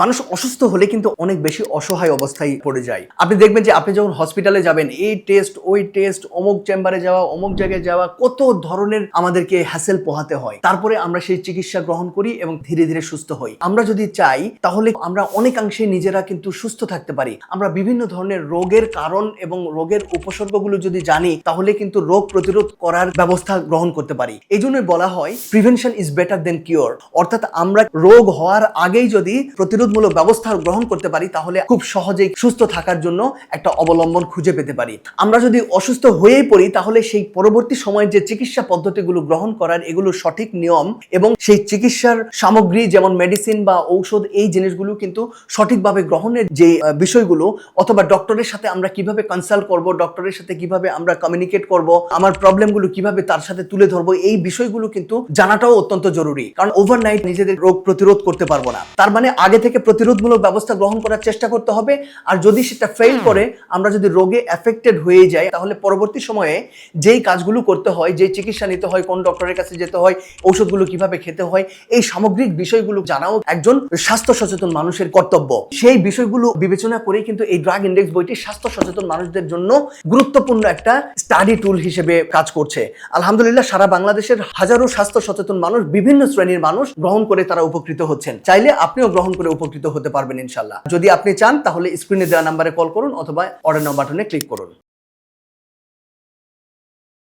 মানুষ অসুস্থ হলে কিন্তু অনেক বেশি অসহায় অবস্থায় পড়ে যায়। আপনি দেখবেন যে আপনি যখন হসপিটালে যাবেন, এই টেস্ট ওই টেস্ট অমুক চেম্বারে যাওয়া, অমুক জায়গায় যাওয়া, কত ধরনের আমাদেরকে হ্যাসেল পোহাতে হয়। তারপরে আমরা সেই চিকিৎসা গ্রহণ করি এবং ধীরে ধীরে সুস্থ হই। আমরা যদি চাই, তাহলে আমরা অনেকাংশে নিজেরা কিন্তু সুস্থ থাকতে পারি। আমরা বিভিন্ন ধরনের রোগের কারণ এবং রোগের উপসর্গগুলো যদি জানি, তাহলে কিন্তু রোগ প্রতিরোধ করার ব্যবস্থা গ্রহণ করতে পারি। এই জন্যই বলা হয় prevention is better than cure অর্থাৎ আমরা রোগ হওয়ার আগেই যদি প্রতিরোধমূলক ব্যবস্থা গ্রহণ করতে পারি, তাহলে খুব সহজেই সুস্থ থাকার জন্য একটা অবলম্বন খুঁজে পেতে পারি। আমরা যদি অসুস্থ হয়েই পড়ি, তাহলে সেই পরবর্তী সময়ে যে চিকিৎসা পদ্ধতিগুলো গ্রহণ করার, এগুলো সঠিক নিয়ম এবং সেই চিকিৎসার সামগ্রী যেমন মেডিসিন বা ঔষধ, এই জিনিসগুলো কিন্তু সঠিকভাবে গ্রহণের যে বিষয়গুলো অথবা ডক্টরের সাথে আমরা কীভাবে কনসাল্ট করব ডক্টরের সাথে কীভাবে আমরা কমিউনিকেট করব, আমার প্রবলেমগুলো কীভাবে তার সাথে তুলে ধরবো, এই বিষয়গুলো কিন্তু জানাটাও অত্যন্ত জরুরি। কারণ ওভারনাইট নিজেদের রোগ প্রতিরোধ করতে পারব না। তার মানে আগে থেকে প্রতিরোধমূলক ব্যবস্থা গ্রহণ করার চেষ্টা করতে হবে। আর যদি সেটা ফেল করে আমরা যদি রোগে এফেক্টেড হয়ে যাই তাহলে পরবর্তী সময়ে যেই কাজগুলো করতে হয় যেই চিকিৎসা নিতে হয় কোন ডক্টরের কাছে যেতে হয় ঔষধগুলো কীভাবে খেতে হয় এই সামগ্রিক বিষয়গুলো জানাও একজন স্বাস্থ্য সচেতন মানুষের কর্তব্য। সেই বিষয়গুলো বিবেচনা করেই কিন্তু এই ড্রাগ ইন্ডেক্স বইটি স্বাস্থ্য সচেতন মানুষদের জন্য গুরুত্বপূর্ণ একটা স্টাডি টুল হিসেবে কাজ করছে। আলহামদুলিল্লাহ সারা বাংলাদেশের হাজারো স্বাস্থ্য সচেতন মানুষ বিভিন্ন শ্রেণির মানুষ গ্রহণ করে তারা উপকৃত হচ্ছেন। চাইলে আপনিও গ্রহণ করে উপকৃত হতে পারবেন ইনশাল্লাহ যদি আপনি চান, তাহলে স্ক্রিনে দেওয়া নাম্বারে কল করুন অথবা অর্ডার নাও ক্লিক করুন।